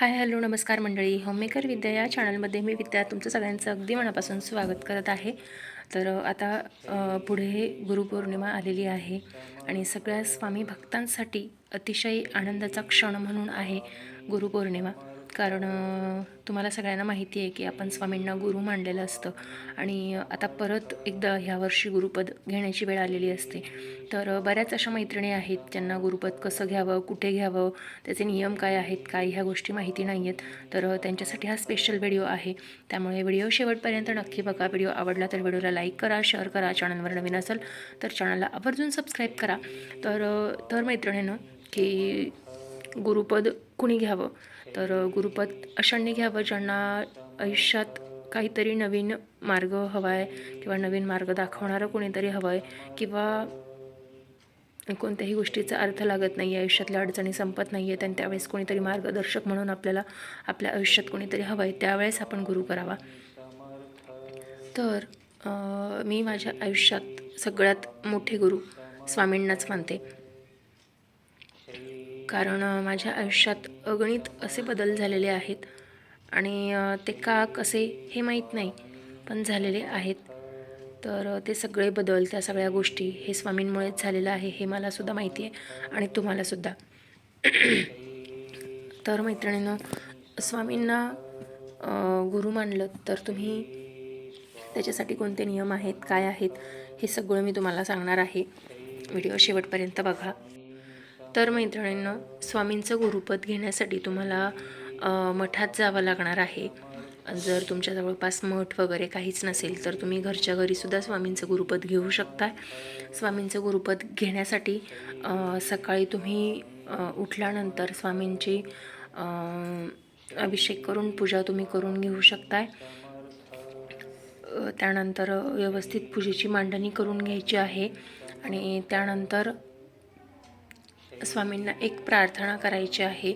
Hi hello नमस्कार मंडळी. Homemaker विद्या या चॅनलमध्ये मी विद्या. तुमचं सगळ्यांचं अगदी मनापासून स्वागत करत आहे. तर आता पुढे गुरुपौर्णिमा आलेली आहे आणि सगळ्या स्वामी भक्तांसाठी अतिशय आनंदाचा क्षण म्हणून आहे गुरुपौर्णिमा. कारण तुम्हाला सगळ्यांना माहिती आहे की आपण स्वामींना गुरु मानलेलं असतं. आणि आता परत एकदा ह्या वर्षी गुरुपद घेण्याची वेळ आलेली असते. तर बऱ्याच अशा मैत्रिणी आहेत ज्यांना गुरुपद कसं घ्यावं कुठे घ्यावं त्याचे नियम काय आहेत काय ह्या गोष्टी माहिती नाही आहेत. तर त्यांच्यासाठी हा स्पेशल व्हिडिओ आहे. त्यामुळे व्हिडिओ शेवटपर्यंत नक्की बघा. व्हिडिओ आवडला तर व्हिडिओला लाईक करा शेअर करा. चॅनलवर नवीन असेल तर चॅनलला आवर्जून सबस्क्राईब करा. तर तर मैत्रिणीनं की गुरुपद कुणी घ्यावं? तर गुरुपद अशांनी घ्यावं ज्यांना आयुष्यात काहीतरी नवीन मार्ग हवा आहे किंवा नवीन मार्ग दाखवणारं कोणीतरी हवं आहे किंवा कोणत्याही गोष्टीचा अर्थ लागत नाही आहे आयुष्यातल्या अडचणी संपत नाही आहेत आणि त्यावेळेस कोणीतरी मार्गदर्शक म्हणून आपल्याला आपल्या आयुष्यात कोणीतरी हवं आहे त्यावेळेस आपण गुरु करावा. तर मी माझ्या आयुष्यात सगळ्यात मोठे गुरु स्वामींनाच मानते. कारण माझ्या आयुष्यात अगणित असे बदल झालेले आहेत आणि ते का कसे हे माहीत नाही पण झालेले आहेत. तर ते सगळे बदल त्या सगळ्या गोष्टी हे स्वामींमुळेच झालेलं आहे हे मलासुद्धा माहिती आहे आणि तुम्हालासुद्धा तर मैत्रिणीनं स्वामींना गुरु मानलं तर तुम्ही त्याच्यासाठी कोणते नियम आहेत काय आहेत हे सगळं मी तुम्हाला सांगणार आहे. व्हिडिओ शेवटपर्यंत बघा. तर मैत्रिणींनो स्वामींचं गुरुपद घेण्यासाठी तुम्हाला मठात जावं लागणार आहे. जर तुमच्या जवळपास मठ वगैरे काहीच नसेल तर तुम्ही घरच्या घरीसुद्धा स्वामींचं गुरुपद घेऊ शकता स्वामींचं गुरुपद घेण्यासाठी सकाळी तुम्ही उठल्यानंतर स्वामींची अभिषेक करून पूजा तुम्ही करून घेऊ शकताय. त्यानंतर व्यवस्थित पूजेची मांडणी करून घ्यायची आहे. आणि त्यानंतर स्वामींना एक प्रार्थना करायची आहे.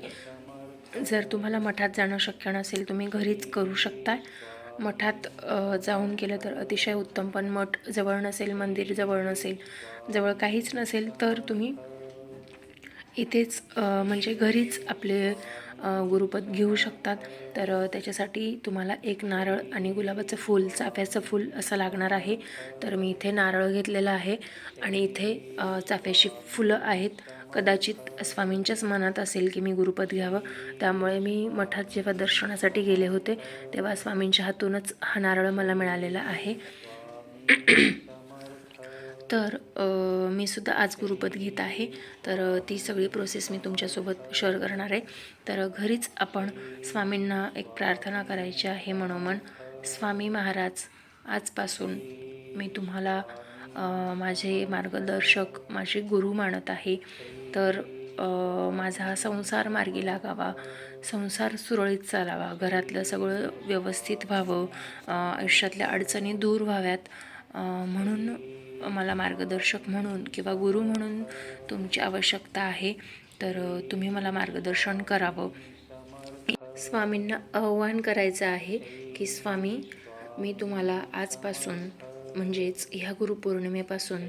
जर तुम्हाला मठात जाणं शक्य नसेल तुम्ही घरीच करू शकता मठात जाऊन केलं तर अतिशय उत्तम पण मठ जवळ नसेल मंदिर जवळ नसेल जवळ काहीच नसेल तर तुम्ही इथेच म्हणजे घरीच आपले गुरुपद घेऊ शकतात. तर त्याच्यासाठी तुम्हाला एक नारळ आणि गुलाबाचं फूल चाफ्याचं फूल असं लागणार आहे. तर मी इथे नारळ घेतलेला आहे आणि इथे चाफ्याची फुलं आहेत. कदाचित स्वामींच्याच मनात असेल की मी गुरुपद घ्यावं. त्यामुळे मी मठात जेव्हा दर्शनासाठी गेले होते तेव्हा स्वामींच्या हातूनच हा नारळ मला मिळालेला आहे. तर मी सुद्धा आज गुरुपद घेत आहे. तर ती सगळी प्रोसेस मी तुमच्यासोबत शेअर करणार आहे. तर घरीच आपण स्वामींना एक प्रार्थना करायची आहे मनोमन. स्वामी महाराज आजपासून मी तुम्हाला माझे मार्गदर्शक माझे गुरु मानत आहे. तर माझा हा संसार मार्गी लागावा संसार सुरळीत चालावा घरातलं सगळं व्यवस्थित व्हावं आयुष्यातल्या अडचणी दूर व्हाव्यात. म्हणून मला मार्गदर्शक म्हणून किंवा गुरु म्हणून तुमची आवश्यकता आहे. तर तुम्ही मला मार्गदर्शन करावं. स्वामींना आव्हान करायचं आहे की स्वामी मी तुम्हाला आजपासून म्हणजेच ह्या गुरुपौर्णिमेपासून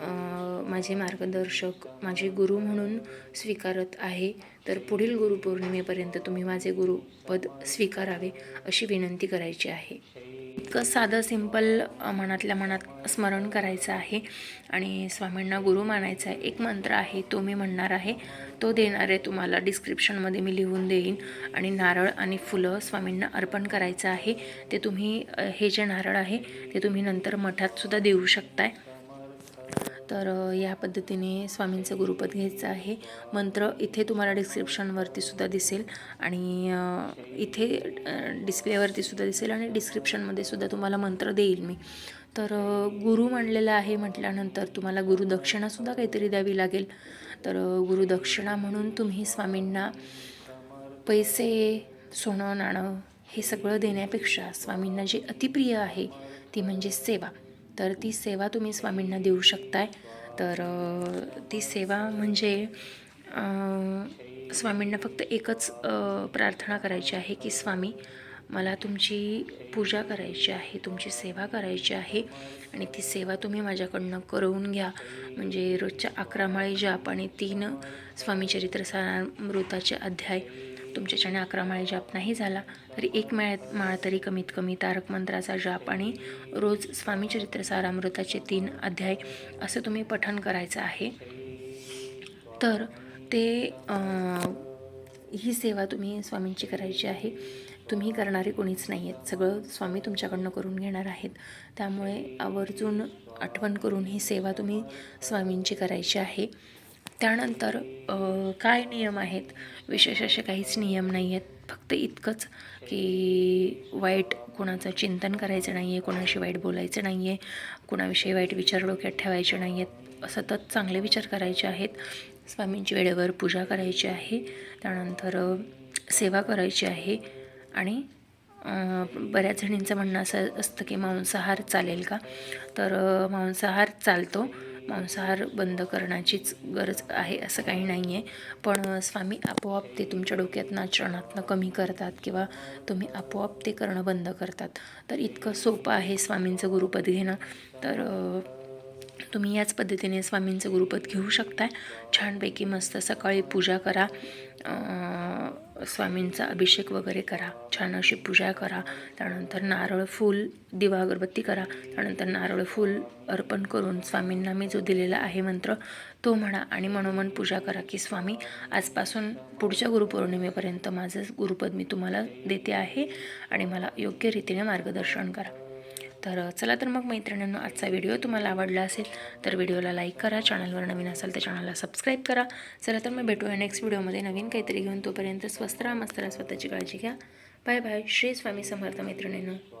माझे मार्गदर्शक माझे गुरु म्हणून स्वीकारत आहे. तर पुढील गुरुपौर्णिमेपर्यंत तुम्ही माझे गुरुपद स्वीकारावे अशी विनंती करायची आहे. इतकं साधं सिंपल मनातल्या मनात स्मरण करायचं आहे आणि स्वामींना गुरु मानायचा आहे एक मंत्र आहे तो मी म्हणणार आहे. तो देणार आहे तुम्हाला. डिस्क्रिप्शनमध्ये मी लिहून देईन आणि नारळ आणि फुलं स्वामींना अर्पण करायचं आहे. ते तुम्ही हे जे नारळ आहे ते तुम्ही नंतर मठातसुद्धा देऊ शकताय. तर या पद्धतीने स्वामींचं गुरुपद घ्यायचं आहे. मंत्र इथे तुम्हाला डिस्क्रिप्शनवरती सुद्धा दिसेल आणि इथे डिस्प्लेवरती सुद्धा दिसेल आणि डिस्क्रिप्शनमध्ये सुद्धा तुम्हाला मंत्र देईल मी. तर गुरु मानलेलं आहे म्हटल्यानंतर तुम्हाला गुरुदक्षिणासुद्धा काहीतरी द्यावी लागेल. तर गुरुदक्षिणा म्हणून तुम्ही स्वामींना पैसे सोनं नाणं हे सगळं देण्यापेक्षा स्वामींना जे अतिप्रिय आहे ती म्हणजे सेवा. तर ती सेवा तुम्ही स्वामींना देऊ शकताय. तर ती सेवा म्हणजे स्वामींना फक्त एकच प्रार्थना करायची आहे की स्वामी मला तुमची पूजा करायची आहे तुमची सेवा करायची आहे आणि ती सेवा तुम्ही माझ्याकडनं करवून घ्या. म्हणजे रोजच्या अकरा माळी जाप आणि तीन स्वामी चरित्र सारामृताचे अध्याय तुमच्याच्याने अकरा माळे जाप नाही झाला तरी एक माळ माळ तरी कमीत कमी तारक मंत्राचा जाप आणि रोज स्वामी चरित्र सारामृताचे तीन अध्याय असं तुम्ही पठण करायचं आहे. तर ते ही सेवा तुम्ही स्वामींची करायची आहे. तुम्ही करणारे कोणीच नाही आहेत सगळं स्वामी तुमच्याकडनं करून घेणार आहेत. त्यामुळे आवर्जून आठवण करून ही सेवा तुम्ही स्वामींची करायची आहे. त्यानंतर काय नियम आहेत? विशेष असे काहीच नियम नाही आहेत फक्त इतकंच की वाईट कोणाचं चिंतन करायचं नाही आहे कोणाशी वाईट बोलायचं नाही आहे कोणाविषयी वाईट विचार डोक्यात ठेवायचे नाही आहेत सतत चांगले विचार करायचे आहेत. स्वामींची वेळेवर पूजा करायची आहे. त्यानंतर सेवा करायची आहे. आणि बऱ्याच जणींचं म्हणणं असं असतं की मांसाहार चालेल का? तर मांसाहार चालतो. मांसाहार बंद करण्याचीच गरज आहे असं काही नाही आहे. पण स्वामी आपोआप ते तुमच्या डोक्यातनं आचरणातनं कमी करतात किंवा तुम्ही आपोआप ते करणं बंद करतात. तर इतकं सोपं आहे स्वामींचं गुरुपद घेणं. तर तुम्ही याच पद्धतीने स्वामींचं गुरुपद घेऊ शकताय. छानपैकी मस्त सकाळी पूजा करा. स्वामींचा अभिषेक वगैरे करा. छान अशी पूजा करा. त्यानंतर नारळ फूल दिवा अगरबत्ती करा. त्यानंतर नारळ फूल अर्पण करून स्वामींना मी जो दिलेला आहे मंत्र तो म्हणा आणि मनोमन पूजा करा की स्वामी आजपासून पुढच्या गुरुपौर्णिमेपर्यंत माझं गुरुपद मी तुम्हाला देते आहे आणि मला योग्य रीतीने मार्गदर्शन करा. तर चला तर मग मैत्रिणींनो आजचा व्हिडिओ तुम्हाला आवडला असेल तर व्हिडिओला लाईक करा. चॅनलवर नवीन असाल तर चॅनलला सबस्क्राईब करा. चला तर मग भेटूया नेक्स्ट व्हिडिओमध्ये. नवीन काहीतरी घेऊन तोपर्यंत स्वस्त राहा मस्त राहा स्वतःची काळजी घ्या. Bye bye. श्री स्वामी समर्थ मैत्रिणींनो.